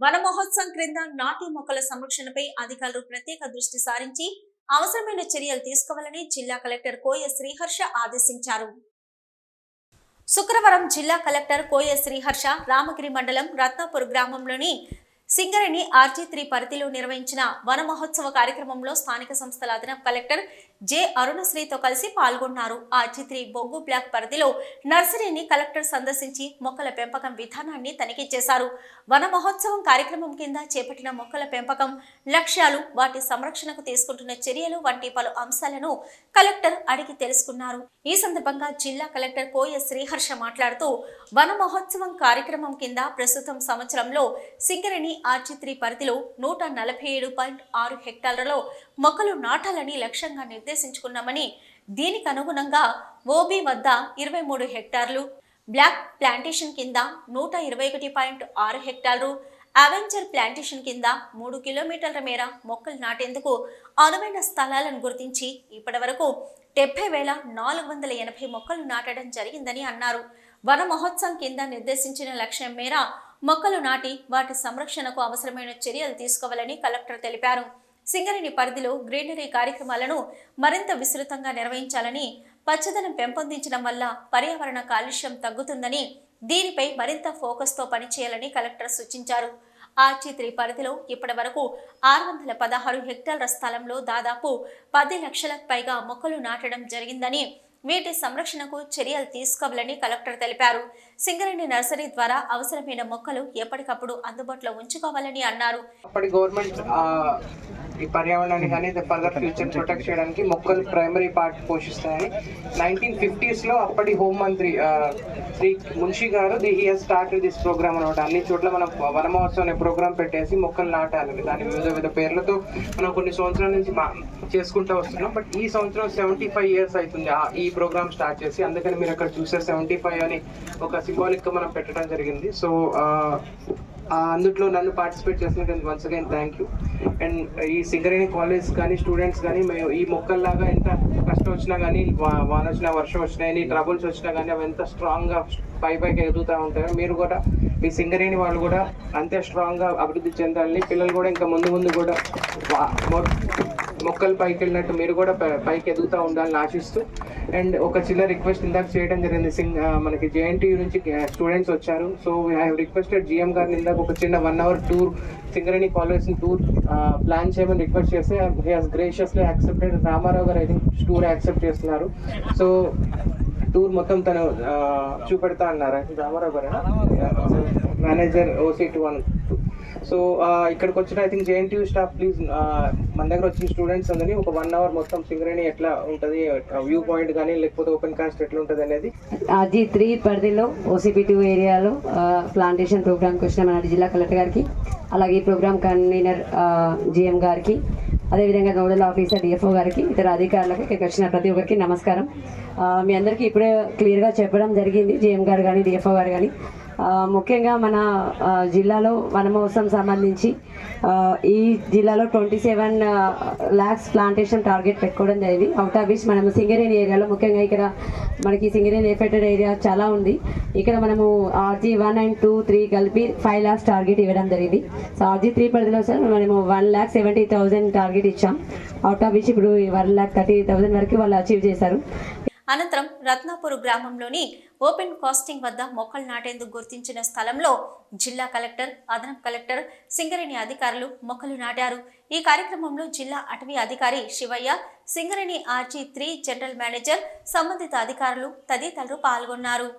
వన మహోత్సవం క్రింద నాటి మొక్కల సంరక్షణపై అధికారులు ప్రత్యేక దృష్టి సారించి అవసరమైన చర్యలు తీసుకోవాలని జిల్లా కలెక్టర్ కోయ శ్రీహర్ష ఆదేశించారు. శుక్రవారం జిల్లా కలెక్టర్ కోయ శ్రీహర్ష రామగిరి మండలం రత్నాపూర్ గ్రామంలోని సింగరేణి ఆర్జీ త్రీ పరిధిలో నిర్వహించిన వన మహోత్సవ కార్యక్రమంలో స్థానిక సంస్థల అదనపు కలెక్టర్ జె అరుణశ్రీతో కలిసి పాల్గొన్నారు. ఆర్జీ త్రీ బొగ్గు బ్లాక్ పరిధిలో నర్సరీని కలెక్టర్ సందర్శించి మొక్కల పెంపకం విధానాన్ని తనిఖీ చేశారు. వన మహోత్సవం కార్యక్రమం కింద చేపట్టిన మొక్కల పెంపకం లక్ష్యాలు వాటి సంరక్షణకు తీసుకుంటున్న చర్యలు వంటి పలు అంశాలను కలెక్టర్ అడిగి తెలుసుకున్నారు. ఈ సందర్భంగా జిల్లా కలెక్టర్ కోయ శ్రీహర్ష మాట్లాడుతూ వన మహోత్సవం కార్యక్రమం కింద ప్రస్తుతం సంవత్సరంలో సింగరేణి ఆర్చిత్రి పరిధిలో నూట నలభై ఏడు పాయింట్ ఆరు హెక్టార్లలో మొక్కలు నాటాలని లక్ష్యంగా నిర్దేశించుకున్నామని దీనికి అనుగుణంగా ఓబీ వద్ద ఇరవై మూడు హెక్టార్లు బ్లాక్ ప్లాంటేషన్ కింద నూట ఇరవై ఒకటి పాయింట్ ఆరు హెక్టార్లు అవెంచర్ ప్లాంటేషన్ కింద మూడు కిలోమీటర్ల మేర మొక్కలు నాటేందుకు అనువైన స్థలాలను గుర్తించి ఇప్పటివరకు డెబ్బై వేల నాలుగు వందల ఎనభై మొక్కలు నాటడం జరిగిందని అన్నారు. వన మహోత్సవం కింద నిర్దేశించిన లక్ష్యం మేర మొక్కలు నాటి వాటి సంరక్షణకు అవసరమైన చర్యలు తీసుకోవాలని కలెక్టర్ తెలిపారు. సింగరేణి పరిధిలో గ్రీనరీ కార్యక్రమాలను మరింత విస్తృతంగా నిర్వహించాలని పచ్చదనం పెంపొందించడం వల్ల పర్యావరణ కాలుష్యం తగ్గుతుందని దీనిపై మరింత ఫోకస్తో పనిచేయాలని కలెక్టర్ సూచించారు. ఆర్చి పరిధిలో ఇప్పటి వరకు ఆరు వందల పదహారు హెక్టార్ల స్థలంలో దాదాపు పది లక్షలకు పైగా మొక్కలు నాటడం జరిగిందని వీటి సంరక్షణకు చర్యలు తీసుకోవాలని కలెక్టర్ తెలిపారు. సింగరేణి నర్సరీ ద్వారా అవసరమైన మొక్కలు ఎప్పటికప్పుడు అందుబాటులో ఉంచుకోవాలని అన్నారు. అప్పటి గవర్నమెంట్ ఈ పర్యావరణాన్ని కానీ ఫర్దర్ ఫ్యూచర్ ప్రొటెక్ట్ చేయడానికి మొక్కలు ప్రైమరీ పార్ట్ పోషిస్తాయని నైన్టీన్ ఫిఫ్టీస్లో అప్పటి హోంమంత్రి శ్రీ మున్షి గారు the he start this programme అనమాట. అన్ని చోట్ల మనం వనమహోత్సవం అనే ప్రోగ్రామ్ పెట్టేసి మొక్కలు నాటాలి. దాని వివిధ వివిధ పేర్లతో మనం కొన్ని సంవత్సరాల నుంచి మా చేసుకుంటూ వస్తున్నాం. బట్ ఈ సంవత్సరం సెవెంటీ ఫైవ్ ఇయర్స్ అవుతుంది. ఆ- ఈ ప్రోగ్రామ్ స్టార్ట్ చేసి అందుకని మీరు అక్కడ చూసే సెవెంటీ ఫైవ్ అని ఒక సింబాలిక్గా మనం పెట్టడం జరిగింది. సో అందుట్లో నన్ను పార్టిసిపేట్ చేసినందుకు once again thank you and ఈ సింగరేణి కాలేజ్ కానీ స్టూడెంట్స్ కానీ మేము ఈ మొక్కల్లాగా ఎంత కష్టం వచ్చినా కానీ వాన వచ్చినా వర్షం వచ్చినా ఎన్ని ట్రబుల్స్ వచ్చినా కానీ అవి ఎంత స్ట్రాంగ్గా పై పైకి ఎదుగుతూ ఉంటాయో మీరు కూడా మీ సింగరేణి వాళ్ళు కూడా అంతే స్ట్రాంగ్గా అభివృద్ధి చెందాలని పిల్లలు కూడా ఇంకా ముందు ముందు కూడా మొ- మొక్కలు పైకి వెళ్ళినట్టు మీరు కూడా పైకి ఎదుగుతూ ఉండాలని ఆశిస్తూ అండ్ ఒక చిన్న రిక్వెస్ట్ ఇందాక చేయడం జరిగింది. సింగ్ మనకి జేఎన్టీ నుంచి స్టూడెంట్స్ వచ్చారు. So I have requested GM గారిని ఇందాక ఒక చిన్న one hour tour Singareni college tour plan చేయమని రిక్వెస్ట్ చేస్తే he has graciously accepted Ramarao గారు ఐ థింక్ టూర్ యాక్సెప్ట్ చేస్తున్నారు. సో టూర్ మొత్తం తను చూపెడతా అన్నారు? రామారావు గారు. Manager OC two one so ఇక్కడికి వచ్చిన I think JNTU staff please మన దగ్గర వచ్చిన స్టూడెంట్స్ అందరినీ ఒక వన్ అవర్ మొత్తం సింగరేణి ఎట్లా ఉంటుంది వ్యూ పాయింట్ కానీ లేకపోతే ఓపెన్ కాస్ట్ ఎట్లా ఉంటుంది అనేది. ఆర్జీ త్రీ పరిధిలో ఓసీపీ టూ ఏరియాలో ప్లాంటేషన్ ప్రోగ్రామ్కి వచ్చిన మన జిల్లా కలెక్టర్ గారికి అలాగే ఈ ప్రోగ్రామ్ కన్వీనర్ జిఎం గారికి అదేవిధంగా నోడల్ ఆఫీసర్ డిఎఫ్ఓ గారికి ఇతర అధికారులకు ఇక్కడికి వచ్చిన ప్రతి ఒక్కరికి నమస్కారం. మీ అందరికీ ఇప్పుడే క్లియర్గా చెప్పడం జరిగింది జిఎం గారు కానీ డిఎఫ్ఓ గారు కానీ ముఖ్యంగా మన జిల్లాలో వనమహోత్సవం సంబంధించి ఈ జిల్లాలో twenty seven lakhs plantation target పెట్టుకోవడం జరిగింది. అవుట్ ఆఫ్ విచ్ మనము సింగరేణి ఏరియాలో ముఖ్యంగా ఇక్కడ మనకి సింగరేణి ఎఫెక్టెడ్ ఏరియా చాలా ఉంది. ఇక్కడ మనము RG one and two three కలిపి ఫైవ్ ల్యాక్స్ టార్గెట్ ఇవ్వడం జరిగింది. సో ఆర్జీ త్రీ పరిధిలో సార్ మనము one lakh seventy thousand target ఇచ్చాం. అవుట్ ఆఫ్ విచ్ ఇప్పుడు వన్ ల్యాక్ థర్టీ థౌసండ్ వరకు వాళ్ళు అచీవ్ చేశారు. అనంతరం రత్నాపూర్ గ్రామంలోని ఓపెన్ కాస్టింగ్ వద్ద మొక్కలు నాటేందుకు గుర్తించిన స్థలంలో జిల్లా కలెక్టర్ అదనపు కలెక్టర్ సింగరేణి అధికారులు మొక్కలు నాటారు. ఈ కార్యక్రమంలో జిల్లా అటవీ అధికారి Shivayya Singareni RG three general manager సంబంధిత అధికారులు తదితరులు పాల్గొన్నారు.